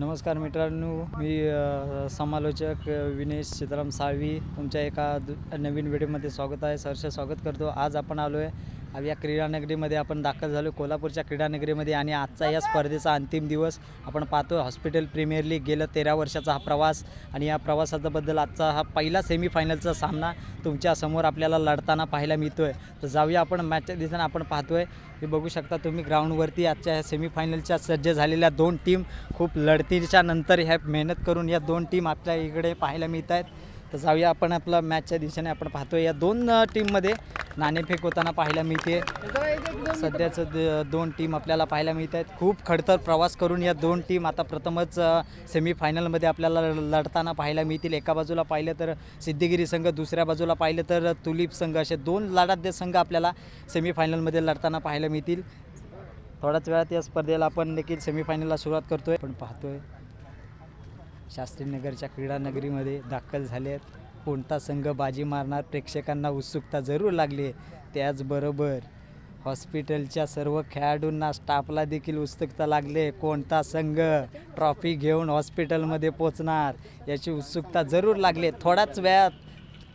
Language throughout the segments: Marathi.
नमस्कार मित्रांनो मी समालोचक विनेश सीताराम साळवी. तुमच्या एका नवीन व्हिडिओमध्ये स्वागत आहे. सरसे स्वागत करतो. आज आपण आलो आहे या क्रीडानगरीमध्ये आपण दाखल झालो. कोल्हापूरच्या क्रीडानगरीमध्ये आणि आजचा या स्पर्धेचा अंतिम दिवस आपण पाहतो हॉस्पिटल प्रीमियर लीग गेलं तेरा वर्षाचा हा प्रवास आणि या प्रवासाबद्दल आजचा हा पहिला सेमीफायनलचा सामना तुमच्यासमोर आपल्याला लढताना पाहायला मिळतो आहे तर जाऊया आपण मॅचच्या दिवसानं आपण पाहतोय हे बघू शकता तुम्ही ग्राउंडवरती आजच्या ह्या सेमीफायनलच्या सज्ज झालेल्या दोन टीम खूप लढतीच्या नंतर ह्या मेहनत करून या दोन टीम आपल्या इकडे पाहायला मिळत आहेत तर जाऊया आपण आपला मॅचच्या दिशेने. आपण पाहतोय या दोन टीममध्ये नाणेफेक होताना पाहायला मिळते. सध्याचं द- दोन टीम आपल्याला पाहायला मिळत आहेत. खूप खडतर प्रवास करून या दोन टीम आता प्रथमच सेमीफायनलमध्ये आपल्याला ल- लढताना पाहायला मिळतील. एका बाजूला पाहिलं तर सिद्धिगिरी संघ दुसऱ्या बाजूला पाहिलं तर तुलीप संघ. असे दोन लढाद्य संघ आपल्याला सेमीफायनलमध्ये लढताना पाहायला मिळतील. थोड्याच वेळात या स्पर्धेला आपण देखील सेमीफायनलला सुरुवात करतोय. पण पाहतोय. शास्त्रीनगरच्या क्रीडानगरीमध्ये दाखल झाले आहेत. कोणता संघ बाजी मारणार प्रेक्षकांना उत्सुकता जरूर लागली आहे. त्याचबरोबर हॉस्पिटलच्या सर्व खेळाडूंना स्टाफला देखील उत्सुकता लागले कोणता संघ ट्रॉफी घेऊन हॉस्पिटलमध्ये पोचणार याची उत्सुकता जरूर लागली थोड्याच वेळात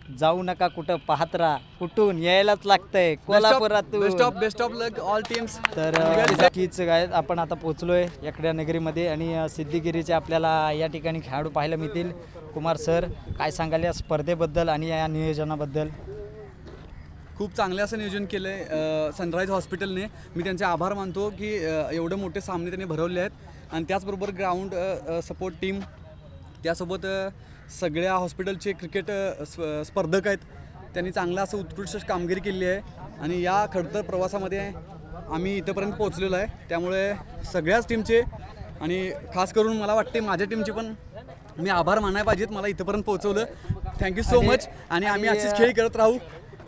जाऊ नका कुठं पाहत राहा कुठून? यायलाच लागतंय कोल्हापुरातून. Best of best of luck all teams तर अ, नक्कीच काय आपण आता पोचलोय याकडे नगरीमध्ये आणि अ, सिद्धिगिरीचे आपल्याला या ठिकाणी खेळाडू पाहायला मिळतील. कुमार सर काय सांगाल या स्पर्धेबद्दल आणि या नियोजनाबद्दल? खूप चांगलं असं नियोजन केलं आहे सनराईज हॉस्पिटलने. मी त्यांचे आभार मानतो की अ, एवढे मोठे सामने त्यांनी भरवले आहेत. आणि त्याचबरोबर ग्राउंड सपोर्ट टीम त्यासोबत सगळ्या हॉस्पिटलचे क्रिकेट स्प- स्पर्धक आहेत. त्यांनी चांगलं असं उत्कृष्ट कामगिरी केली आहे. आणि या खडतर प्रवासामध्ये आम्ही इथंपर्यंत पोहोचलेलो आहे. त्यामुळे सगळ्याच टीमचे आणि खास करून मला वाटते माझ्या टीमचे पण मी आभार मानायला पाहिजेत. मला इथंपर्यंत पोहोचवलं. थँक्यू सो मच आणि आम्ही असेच खेळ करत राहू.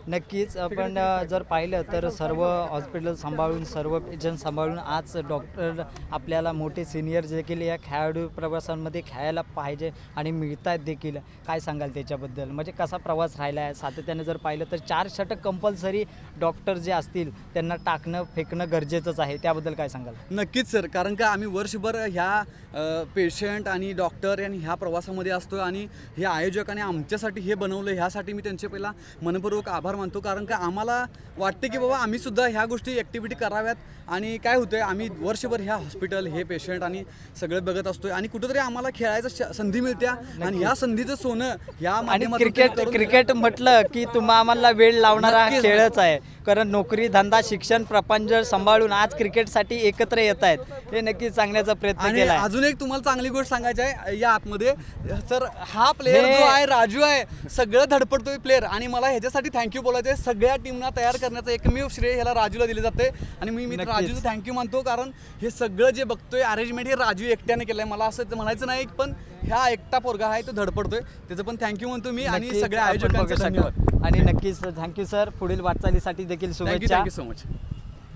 नक्कीच. आपण जर पाहिलं तर सर्व हॉस्पिटल सांभाळून सर्व पेशंट सांभाळून आज डॉक्टर आपल्याला मोठे सिनियर देखील या खेळाडू प्रवासांमध्ये खेळायला पाहिजे आणि मिळत आहेत देखील. काय सांगाल त्याच्याबद्दल? म्हणजे कसा प्रवास राहिला आहे? सातत्याने जर पाहिलं तर चार षटक कंपल्सरी डॉक्टर जे असतील त्यांना टाकणं फेकणं गरजेचंच आहे. त्याबद्दल काय सांगाल? नक्कीच सर. कारण का आम्ही वर्षभर ह्या पेशंट आणि डॉक्टर आणि ह्या प्रवासामध्ये असतो आणि हे आयोजकाने आमच्यासाठी हे बनवलं ह्यासाठी मी त्यांचे पहिला मनपूर्वक आभार मानतो कारण का आम्हाला वाटते की बाबा आम्ही सुद्धा ह्या गोष्टी ॲक्टिव्हिटी कराव्यात. आणि काय होतंय आम्ही वर्षभर ह्या हॉस्पिटल हे पेशंट आणि सगळं बघत असतोय. आणि कुठेतरी आम्हाला खेळायचं संधी मिळत्या. आणि ह्या संधीचं सोनं ह्या क्रिकेट क्रिकेट म्हटलं की तुम्हा आम्हाला वेळ लावणारा. खेळच आहे. कारण नोकरी धंदा शिक्षण प्रपंच सांभाळून आज क्रिकेटसाठी एकत्र येत आहेत. हे नक्कीच सांगण्याचा प्रयत्न केला अजून एक तुम्हाला चांगली गोष्ट सांगायची आहे या आतमध्ये. सर हा प्लेअर जो आहे राजू आहे सगळं धडपडतोय प्लेअर आणि मला ह्याच्यासाठी थँक्यू बोलायचं आहे सगळ्या टीमना तयार करण्याचं एकमेव श्रेय ह्याला राजूला दिले जाते आणि मी मी. राजूचं थँक्यू मानतो कारण हे सगळं जे बघतोय अरेंजमेंट हे राजू एकट्याने केलंय. मला असं म्हणायचं नाही पण ह्या एकटा पोरगा आहे तो धडपडतोय. त्याचं पण थँक्यू म्हणतो मी आणि सगळ्या आयोजकांचे आणि नक्कीच थँक्यू सर पुढील वाटचालीसाठी देखील शुभेच्छा. थँक्यू सो मच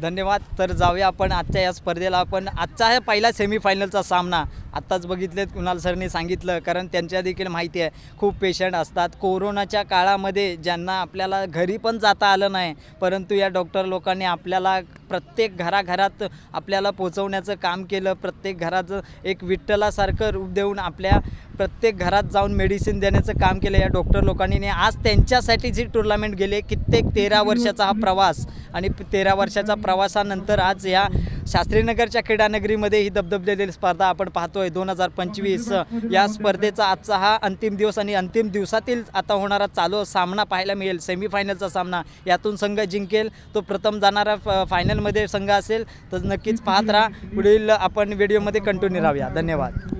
धन्यवाद. तर जाऊया आपण आजच्या या स्पर्धेला. आपण आजचा हा पहिला सेमीफायनलचा सामना. आत्ताच बघितलेत कुणाल सरने सांगितलं कारण त्यांच्या देखील माहिती आहे खूप पेशंट असतात. कोरोनाच्या काळामध्ये ज्यांना आपल्याला घरी पण जाता आलं नाही परंतु या डॉक्टर लोकांनी आपल्याला प्रत्येक घराघरात आपल्याला पोचवण्याचं काम केलं प्रत्येक घराचं एक विठ्ठलासारखं रूप देऊन आपल्या प्रत्येक घरात जाऊन मेडिसिन देण्याचं काम केलं. या डॉक्टर लोकांनी आज त्यांच्यासाठीच ही टुर्नामेंट गेले कित्येक तेरा वर्षाचा हा प्रवास आणि तेरा वर्षाचा प्रवासानंतर आज या शास्त्रीनगरच्या क्रीडानगरीमध्ये ही दबदबलेली स्पर्धा आपण पाहतोय. दोन हजार पंचवीस या स्पर्धेचा आजचा हा अंतिम दिवस आणि अंतिम दिवसातील आता होणारा चालू सामना पाहायला मिळेल. सेमीफायनलचा सामना यातून संघ जिंकेल. तो प्रथम जाणारा फ- फायनलमध्ये संघ असेल. तर नक्कीच पाहत राहा. पुढील आपण व्हिडिओमध्ये कंटिन्यू राहूया. धन्यवाद.